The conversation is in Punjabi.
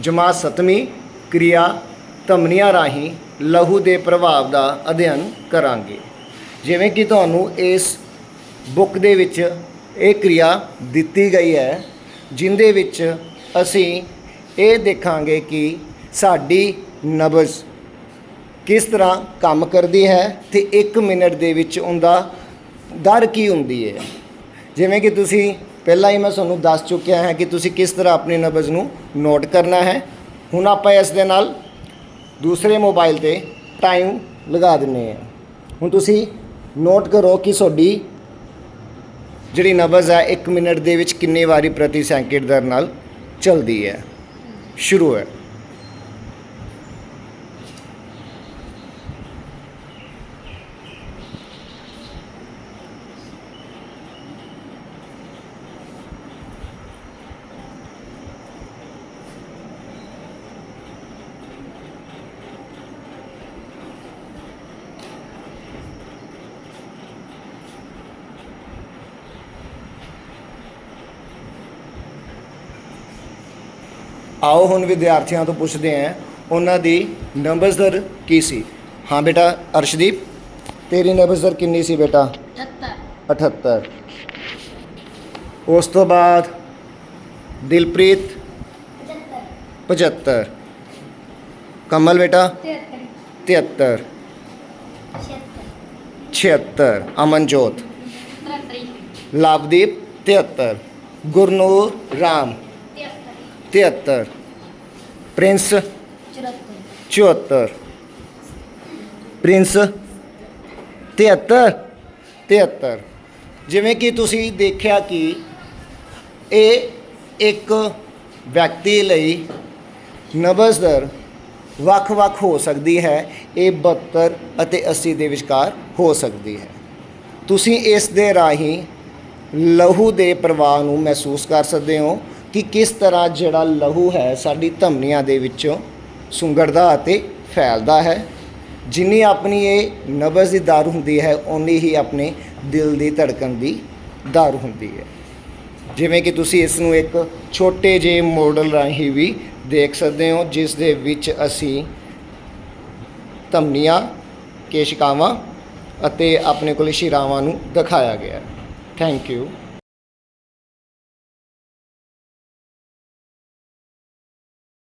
ਜਮਾ ਸਤਵੀਂ ਕਿਰਿਆ ਧਮਨੀਆਂ ਰਾਹੀਂ ਲਹੂ ਦੇ ਪ੍ਰਭਾਵ ਦਾ ਅਧਿਐਨ ਕਰਾਂਗੇ। ਜਿਵੇਂ ਕਿ ਤੁਹਾਨੂੰ ਇਸ ਬੁੱਕ ਦੇ ਵਿੱਚ ਇਹ ਕਿਰਿਆ ਦਿੱਤੀ ਗਈ ਹੈ, ਜਿੰਦੇ ਵਿੱਚ ਅਸੀਂ ਇਹ ਦੇਖਾਂਗੇ ਕਿ ਸਾਡੀ ਨਬਜ਼ ਕਿਸ ਤਰ੍ਹਾਂ ਕੰਮ ਕਰਦੀ ਹੈ ਤੇ 1 ਮਿੰਟ ਦੇ ਵਿੱਚ ਉਹਦਾ ਦਰ ਕੀ ਹੁੰਦੀ ਹੈ। ਜਿਵੇਂ ਕਿ ਤੁਸੀਂ ਪਹਿਲਾਂ ਹੀ ਮੈਂ ਤੁਹਾਨੂੰ ਦੱਸ ਚੁੱਕਿਆ ਹਾਂ ਕਿ ਤੁਸੀਂ ਕਿਸ ਤਰ੍ਹਾਂ ਆਪਣੀ ਨਬਜ਼ ਨੂੰ ਨੋਟ ਕਰਨਾ ਹੈ। ਹੁਣ ਆਪਾਂ ਇਸ ਦੇ ਨਾਲ ਦੂਸਰੇ ਮੋਬਾਈਲ ਤੇ ਟਾਈਮ ਲਗਾ ਦਿੰਨੇ ਹਾਂ। ਹੁਣ ਤੁਸੀਂ ਨੋਟ ਕਰੋ ਕਿ ਤੁਹਾਡੀ ਜਿਹੜੀ ਨਬਜ਼ ਹੈ 1 ਮਿੰਟ ਦੇ ਵਿੱਚ ਕਿੰਨੇ ਵਾਰੀ ਪ੍ਰਤੀ ਸੈਕਿੰਡ ਦਰ ਨਾਲ ਚੱਲਦੀ ਹੈ। ਸ਼ੁਰੂ ਹੈ। ਆਓ ਹੁਣ ਵਿਦਿਆਰਥੀਆਂ ਤੋਂ ਪੁੱਛਦੇ ਹਾਂ ਉਹਨਾਂ ਦੀ ਨਬਜ਼ ਦਰ ਕੀ ਸੀ? ਹਾਂ ਬੇਟਾ ਅਰਸ਼ਦੀਪ ਤੇਰੀ ਨਬਜ਼ ਦਰ ਕਿੰਨੀ ਸੀ ਬੇਟਾ? 78 78 ਉਸ ਤੋਂ ਬਾਅਦ ਦਿਲਪ੍ਰੀਤ? 75 ਕਮਲ ਬੇਟਾ? 73 76 ਅਮਨਜੋਤ। ਲਵਦੀਪ 73 ਗੁਰਨੂਰ ਰਾਮ। 73 ਪ੍ਰਿੰਸ 74 ਪ੍ਰਿੰਸ 73 73 ਜਿਵੇਂ ਕਿ ਤੁਸੀਂ ਦੇਖਿਆ ਕਿ ਇਹ ਇੱਕ ਵਿਅਕਤੀ ਲਈ ਨਬਜ਼ ਦਰ ਵੱਖ-ਵੱਖ ਹੋ ਸਕਦੀ ਹੈ, ਇਹ 72 ਅਤੇ 80 ਦੇ ਵਿਚਕਾਰ ਹੋ ਸਕਦੀ ਹੈ। ਤੁਸੀਂ ਇਸ ਦੇ ਰਾਹੀਂ ਲਹੂ ਦੇ ਪ੍ਰਵਾਹ ਨੂੰ ਮਹਿਸੂਸ ਕਰ ਸਕਦੇ ਹੋ। ਕਿ ਕਿਸ ਤਰ੍ਹਾਂ ਜਿਹੜਾ ਲਹੂ ਹੈ ਸਾਡੀ ਧਮਨੀਆਂ ਦੇ ਵਿੱਚੋਂ ਸੁੰਗੜਦਾ ਅਤੇ ਫੈਲਦਾ ਹੈ। ਜਿੰਨੀ ਆਪਣੀ ਇਹ ਨਬਜ਼ ਦੀ ਦਰ ਹੁੰਦੀ ਹੈ, ਓਨੀ ਹੀ ਆਪਣੇ ਦਿਲ ਦੀ ਧੜਕਣ ਦੀ ਦਰ ਹੁੰਦੀ ਹੈ। ਜਿਵੇਂ ਕਿ ਤੁਸੀਂ ਇਸ ਨੂੰ ਇੱਕ ਛੋਟੇ ਜਿਹੇ ਮਾਡਲ ਰਾਹੀਂ ਵੀ ਦੇਖ ਸਕਦੇ ਹੋ, ਜਿਸ ਦੇ ਵਿੱਚ ਅਸੀਂ ਧਮਨੀਆਂ, ਕੇਸ਼ਿਕਾਵਾਂ ਅਤੇ ਆਪਣੇ ਕੋਲ ਸ਼ਿਰਾਵਾਂ ਨੂੰ ਦਿਖਾਇਆ ਗਿਆ ਥੈਂਕ ਯੂ